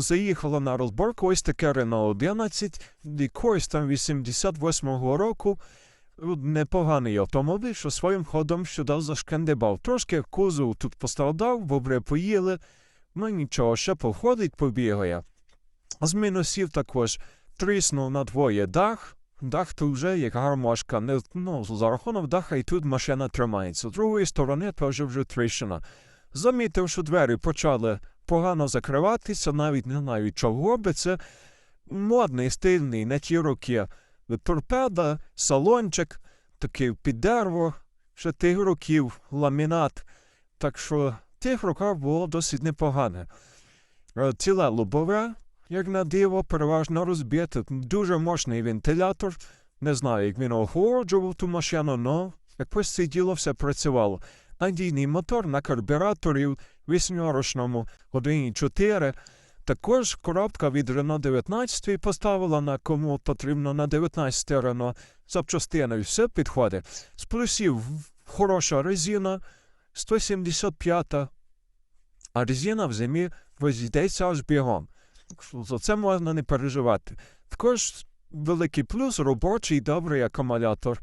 заїхало на розборку ось таке Renault 11, якогось там 88-го року. Непоганий автомобіль, що своїм ходом сюди зашкандибав. Трошки кузов тут пострадав, бобри поїли. Ну нічого, ще походить, побігає. З мінусів також тріснув на двоє дах. Дах тут вже як гармошка. Не, ну, за рахунок даха і тут машина тримається. З другої сторони теж вже тріщина. Замітив, що двері почали погано закриватися, навіть не знаю чого, бо це модний, стильний, не ті роки. Торпеда, салончик, такий під дерево, ще тих років, ламінат. Так що тих роках було досить непогане. Е, Ціле лобове, як на диво, переважно розбите. Дуже мощний вентилятор. Не знаю, як він охолоджував ту машину, але якось це діло все працювало. Надійний мотор на карбюраторі в вісьмирочному годині 4. Також коробка від Renault 19 поставила на кому потрібно на 19 Renault запчастини. Все підходить. З плюсів хороша резина, 175 а резина в зимі розійдеться аж бігом. За це можна не переживати. Також великий плюс робочий добрий акумулятор.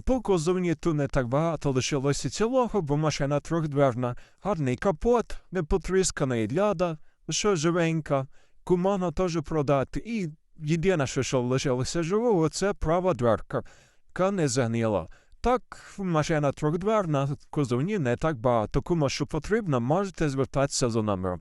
По кузовні тут не так багато лишилося цілого, бо машина трьохдверна. Гарний капот, не потрісканий ляда, що живенька. Кумана теж продати. І єдине, що, лишилося живого, це права дверка, яка не загніла. Так, машина трьохдверна, кузовні не так багато. Кому що потрібно, можете звертатися за номером.